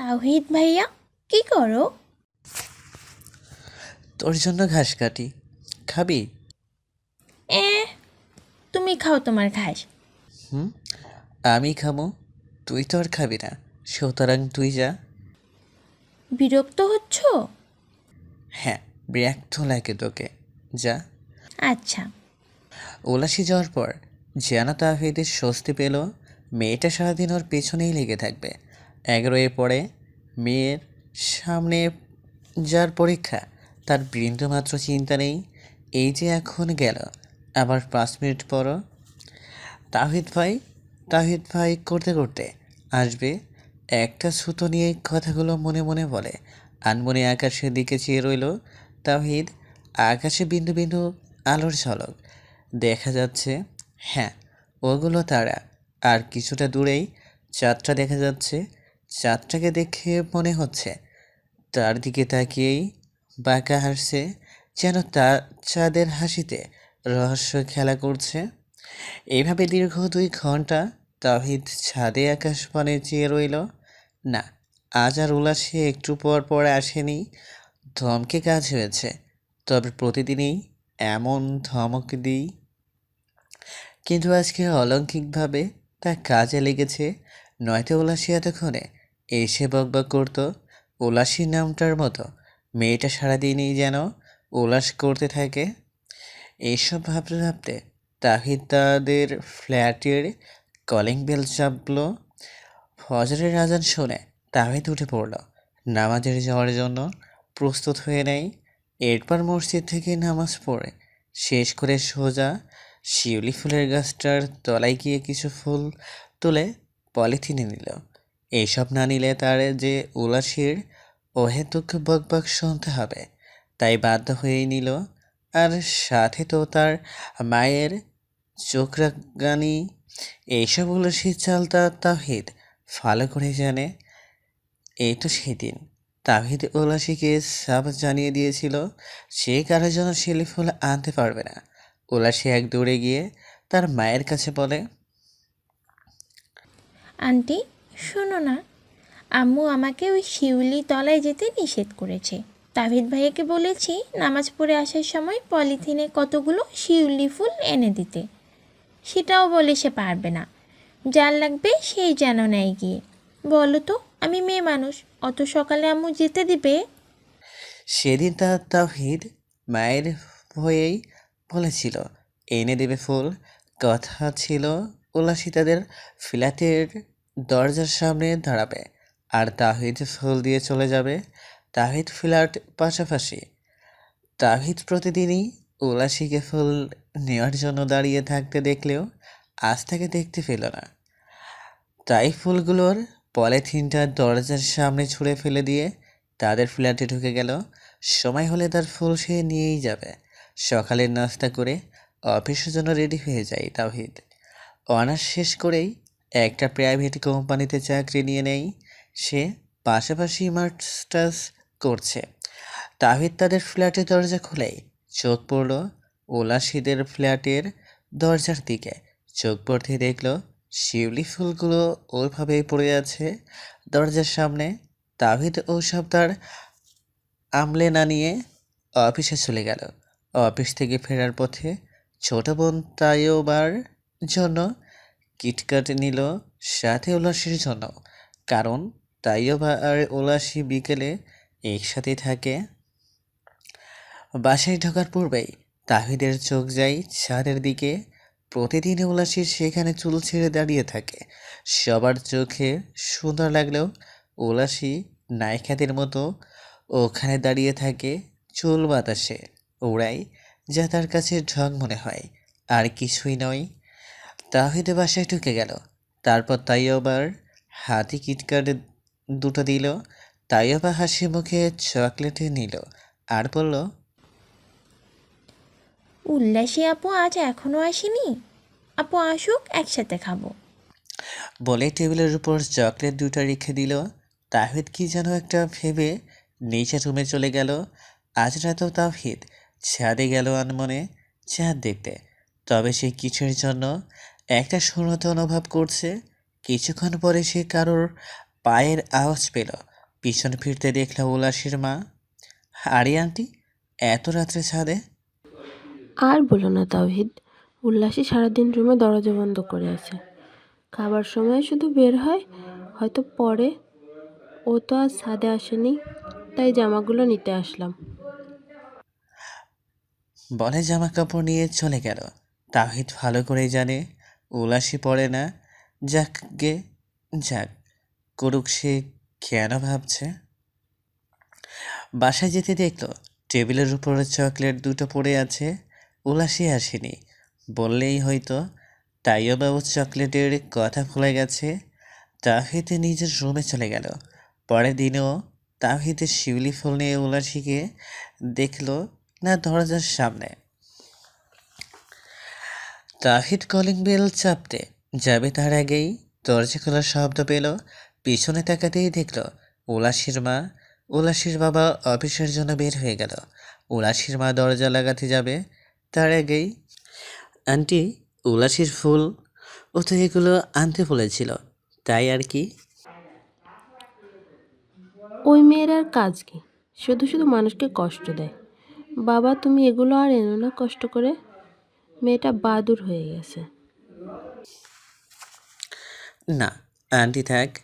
তাওহিদ ভাইয়া কি করো? তোর জন্য ঘাস কাটি। খাবি? এ তুমি খাও তোমার ঘাস। হুম? আমি খামো তুই তো আর খাবি না। সুতরাং তুই যা। বিরক্ত হচ্ছ? হ্যাঁ বিরক্ত লাগে তোকে। যা। আচ্ছা। উলাসি যাওয়ার পর যেন তাহিদের স্বস্তি পেল মেয়েটা সারাদিন ওর পেছনেই লেগে থাকবে। এগারোয় পড়ে। মেয়ের সামনে যার পরীক্ষা, তার বৃন্দমাত্র চিন্তা নেই। এই যে এখন গেল, আবার পাঁচ মিনিট পরও। তাহিদ ভাই তাহিদ ভাই করতে করতে আসবে। একটা সুতো নিয়ে কথাগুলো মনে মনে বলে। আনমনে আকাশের দিকে চেয়ে রইল তাহিদ। আকাশে বিন্দু বিন্দু আলোর ঝলক। দেখা যাচ্ছে হ্যাঁ ওগুলো তারা। আর কিছুটা দূরেই চাঁদটা দেখা যাচ্ছে। চাঁদটাকে দেখে মনে হচ্ছে, তার দিকে তাকিয়েই বাঁকা হাসছে, যেন তার চাঁদের হাসিতে রহস্য খেলা করছে। এইভাবে দীর্ঘ দুই ঘণ্টা তাহিদ ছাদে আকাশ আকাশপানে চেয়ে রইল। না, আজ আর উল্লাসে একটু পর পর আসেনি, ধমকে কাজ হয়েছে, তবে প্রতিদিনই এমন ধমক দিই। কিন্তু আজকে অলৌকিকভাবে তা কাজে লেগেছে, নয়তো উল্লাসী এতক্ষণে এসে বকবক করতো। উল্লাসী নামটার মতো। মেয়েটা সারাদিনই যেন উল্লাস করতে থাকে। এইসব ভাবতে ভাবতে তাহিদ তাদের ফ্ল্যাটের কলিং বেল চাপলো। ফজরের আজান শুনে তাহিদ উঠে পড়ল। নামাজের যাওয়ার জন্য প্রস্তুত হয়ে নেয় এরপর মসজিদ থেকে নামাজ পড়ে। শেষ করে সোজা শিউলি ফুলের গাছটার তলায় গিয়ে কিছু ফুল তুলে পলিথিনে নিল। এইসব না নিলে তার যে উলাসির অহেতুক বকবক শুনতে হবে। তাই বাধ্য হয়েই নিল। আর সাথে তো তার মায়ের চোখরাগানি। এইসব উলাসির চালতা তাহিদ ভালো করে জানে। এই তো সেদিন তাহিদ উলাসিকে সাব জানিয়ে দিয়েছিল, সে কারোর জন্য শিলি ফুল আনতে পারবে না। উলাসি এক দূরে গিয়ে তার মায়ের কাছে বলে, আন্টি শোনো না, আম্মু আমাকে ওই শিউলি তলায় যেতে নিষেধ করেছে। তাভিদ ভাইয়াকে বলেছি নামাজ পড়ে আসার সময় পলিথিনে কতগুলো শিউলি ফুল এনে দিতে। সেটাও বলে সে পারবে না। যার লাগবে সেই যেন নেয় গিয়ে। বলো তো, আমি মেয়ে মানুষ, অত সকালে আম্মু যেতে দিবে? সেদিন তার তাহিদ মায়ের হয়েই বলেছিল, এনে দেবে ফুল। কথা ছিল উল্লাসী তাদের ফ্ল্যাটের দরজার সামনে দাঁড়াবে। আর তাহিদ ফুল দিয়ে চলে যাবে। তাহিদ ফ্ল্যাট পাশাপাশি। তাহিদ প্রতিদিনই উল্লাসীকে ফুল নেওয়ার জন্য দাঁড়িয়ে থাকতে দেখলেও আজ তাকে দেখতে পেল না। তাই ফুলগুলোর পলিথিনটা দরজার সামনে ছুঁড়ে ফেলে দিয়ে তাদের ফ্ল্যাটে ঢুকে গেল। সময় হলে তার ফুল সে নিয়েই যাবে। সকালের নাস্তা করে অফিসের জন্য রেডি হয়ে যায় তাওহিদ অনার্স শেষ করেই একটা প্রাইভেট কোম্পানিতে চাকরি নিয়ে নেই, সে পাশাপাশি মাস্টার্স করছে। তাহিদ তাদের ফ্ল্যাটের দরজা খুলেই চোখ পড়ল ওলাশিদের ফ্ল্যাটের দরজার দিকে। চোখ পড়তে দেখল শিউলি ফুলগুলো ওইভাবেই পড়ে আছে দরজার সামনে। তাহিদ ওসব তার আমলে না নিয়ে অফিসে চলে গেল। অফিস থেকে ফেরার পথে ছোট বোন তাইবার জন্য কিটকাট নিল, সাথে উল্লাসীর জন্য। কারণ তাইবা আর উল্লাসী বিকেলে একসাথে থাকে। বাসায় ঢোকার পূর্বেই তাহিদের চোখ যায় ছাদের দিকে। প্রতিদিন উল্লাসী সেখানে চুল ছেড়ে দাঁড়িয়ে থাকে। সবার চোখে সুন্দর লাগলেও উল্লাসী নায়িকাদের মতো ওখানে দাঁড়িয়ে থাকে চুল বাতাসে ওড়াই যা তার কাছে ঢং মনে হয়। আর কিছুই নয়। তাহিদে বাসায় ঢুকে গেল। তারপর তাই আবার হাতি কিটকাট দুটো দিল। তাই আবার হাসি মুখে চকলেটে নিল। আর বলল উল্লাসী আপু আজ এখনও আসেনি? আপু আসুক একসাথে খাব। বলে টেবিলের উপর চকলেট দুটো রেখে দিল। তাহিদ কি যেন একটা ভেবে নিচে রুমে চলে গেল। আজ রাতেও তাহিদ ছাদে গেল আনমনে চাঁদ দেখতে। তবে সে কিছুর জন্য একটা শূন্যতা অনুভব করছে। কিছুক্ষণ পরে সে কারোর পায়ের আওয়াজ পেল। পিছন ফিরতে দেখল উল্লাসীর মা। আরে আন্টি এত রাত্রে ছাদে? আর বলো না তাওহিদ। উল্লাসী সারাদিন রুমে দরজা বন্ধ করে আছে। খাবার সময় শুধু বের হয় হয়তো পরে। ও তো আর ছাদে আসেনি তাই জামাগুলো নিতে আসলাম। বলে জামা কাপড় নিয়ে চলে গেল। তাহিদ ভালো করে জানে উলাসি পড়ে না? যাক গে, যাক, করুক সে কেন ভাবছে? বাসায় যেতে দেখল, টেবিলের উপরে চকলেট দুটো পড়ে আছে, উলাসি আসেনি। বললেই হয়তো, তাইও বাবু চকলেটের কথা ভুলে গেছে। তাহিদ নিজের রুমে চলে গেল। পরের দিনও তাহিদের শিউলি ফুল নিয়ে উলাসিকে দেখল না দরজার সামনে। তাহিদ কলিং বেল চাপতে যাবে তার আগেই দরজা খোলার শব্দ পেল। পিছনে তাকাতেই দেখল, উলাসির মা, উলাসির বাবা অফিসের জন্য বের হয়ে গেল। উলাসির মা দরজা লাগাতে যাবে তার আগেই। আন্টি, উলাসির ফুল, ও তো এগুলো আনতে বলেছিল, তাই আর কি? ওই মেয়ের আর কাজ কি? শুধু শুধু মানুষকে কষ্ট দেয়। বাবা, তুমি এগুলো আর এনো না কষ্ট করে? মেয়েটা বাদুর হয়ে গেছে। না আন্টি থাক।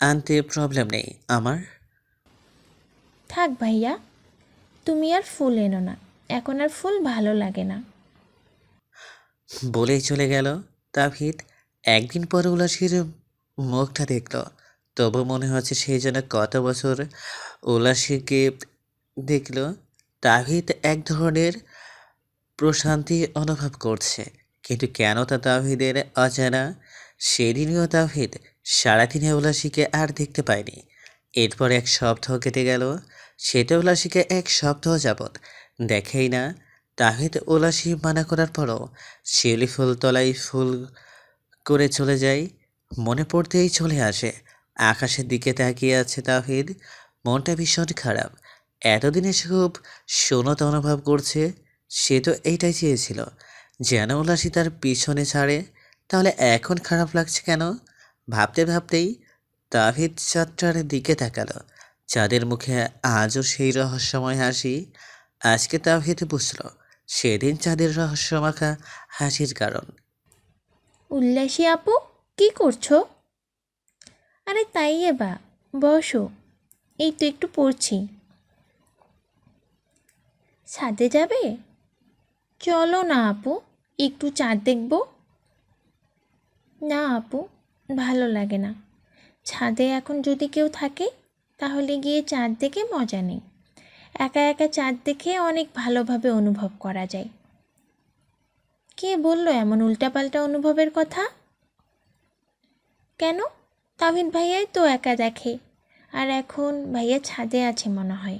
আনতে প্রবলেম নেই। আমার? থাক ভাইয়া তুমি আর ফুল এনো না। এখন আর ফুল ভালো লাগে না। বলেই চলে গেল তাভিদ একদিন পর উলাসীর মুখটা দেখল। তবু মনে হচ্ছে সেই জন্য কত বছর উলাসীকে দেখল। তাভিদ এক ধরনের প্রশান্তি অনুভব করছে। কিন্তু কেন তা তাহিদের অজানা? সেদিনও তাভিদ সারাদিনে উলাসীকে আর দেখতে পায়নি। এরপর এক সপ্তাহ কেটে গেল। সেটা উলাসীকে এক সপ্তাহ যাবৎ দেখেই না। তাহিদ উলাসী মানা করার পরও শিউলি ফুল তলায় ফুল করে চলে যায়। মনে পড়তেই চলে আসে। আকাশের দিকে তাকিয়ে আছে তাহিদ মনটা ভীষণ খারাপ। এতদিনে খুব শূন্যতা অনুভব করছে। সে তো এইটাই চেয়েছিল। যেন উল্লাসী তার পিছনে ছাড়ে, তাহলে এখন খারাপ লাগছে কেন? ভাবতে ভাবতেই তাহিদ চাঁদটার দিকে তাকালো। চাঁদের মুখে আজও সেই রহস্যময় হাসি। আজকে তাহিদ বুঝলো, সেদিন চাঁদের রহস্যমাখা হাসির কারণ। উল্লাসী আপু, কি করছ? আরে তাই বা, বসো, এই তো একটু পড়ছি। ছাদে যাবে? চলো না আপু, একটু চাঁদ দেখব। না আপু, ভালো লাগে না। ছাদে এখন যদি কেউ থাকে, তাহলে গিয়ে চাঁদ দেখে মজা নেই। একা একা চাঁদ দেখে অনেক ভালোভাবে অনুভব করা যায়। কে বলল এমন উল্টাপাল্টা অনুভবের কথা? কেন? তাহিদ ভাইয়াই তো একা দেখে, আর এখন ভাইয়া ছাদে আছে মনে হয়।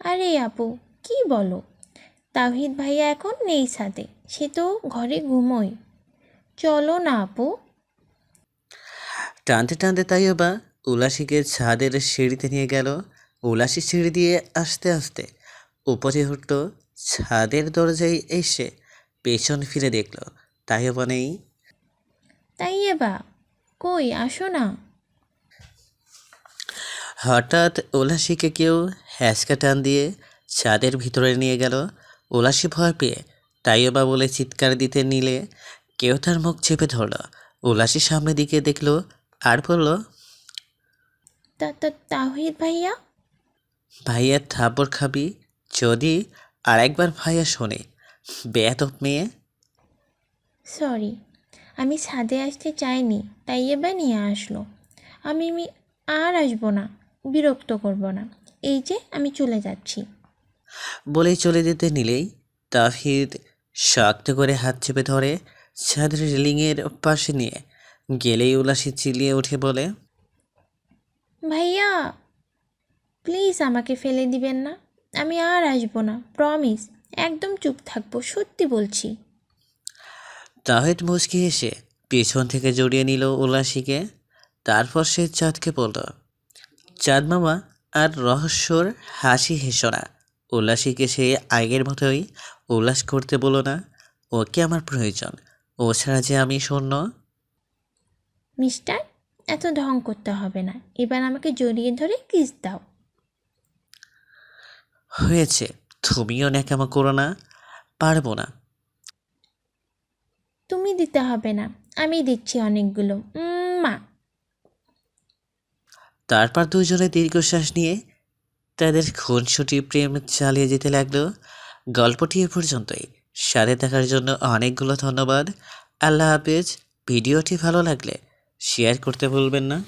আরে আপু, কি বলো? তাহিদ ভাইয়া এখন নেই ছাদে। সে তো ঘরে ঘুমোয়। চলো না আপু। টানতে টানতে তাইও বা উলাসীকে ছাদের সিঁড়িতে নিয়ে গেল। উলাসি সিঁড়ি দিয়ে আস্তে আস্তে উপরে উঠল। ছাদের দরজায় এসে পেছন ফিরে দেখল। তাইও বা নেই। তাই এবা কই? আসো না। হঠাৎ উলাসীকে কেউ হ্যাঁচকা টান দিয়ে ছাদের ভিতরে নিয়ে গেল। উলাসী ভয় পেয়ে তাইও বা বলে চিৎকার দিতে নিলে কেউ তার মুখ চেপে ধরল। উলাসী সামনের দিকে দেখল আর বলল তা তা তাহিদ ভাইয়া? ভাইয়া থাপ্পড় খাবি যদি আর একবার ভাইয়া শোনে। বেয়াদব মেয়ে। সরি আমি ছাদে আসতে চাইনি তাই এবার নিয়ে আসলো। আমি আমি আর আসব না বিরক্ত করব না। এই যে আমি চলে যাচ্ছি। বলেই চলে যেতে নিলেই তাহিদ শক্ত করে হাত চেপে ধরে ছাদের রেলিংয়ের পাশে নিয়ে গেলেই উলাসী চিলিয়ে উঠে বলে ভাইয়া প্লিজ আমাকে ফেলে দিবেন না। আমি আর আসব না প্রমিস একদম চুপ থাকব সত্যি বলছি। তাহিদ মুচকি এসে পেছন থেকে জড়িয়ে নিল উল্লাসীকে। তারপর সে চাঁদকে বলল চাঁদ মামা আর রহস্যর হাসি হেসো না। উল্লাসীকে সে আগের মতোই উল্লাস করতে বলো না। ওকে আমার প্রয়োজন। ও ছাড়া যে আমি শূন্য। মিস্টার এত ঢং করতে হবে না। এবার আমাকে জড়িয়ে ধরে কিস দাও। হয়েছে। তুমিও ন্যাকামো করো না। পারব না। তুমি দিতে হবে না। আমি দিচ্ছি অনেকগুলো। মা। তারপর দুজনে দীর্ঘশ্বাস নিয়ে তাদের খুনসুটি প্রেম চালিয়ে যেতে লাগল। গল্পটি এ পর্যন্তই। সাথে থাকার জন্য অনেকগুলো ধন্যবাদ। আল্লাহ হাফেজ। ভিডিওটি ভালো লাগলে শেয়ার করতে ভুলবেন না।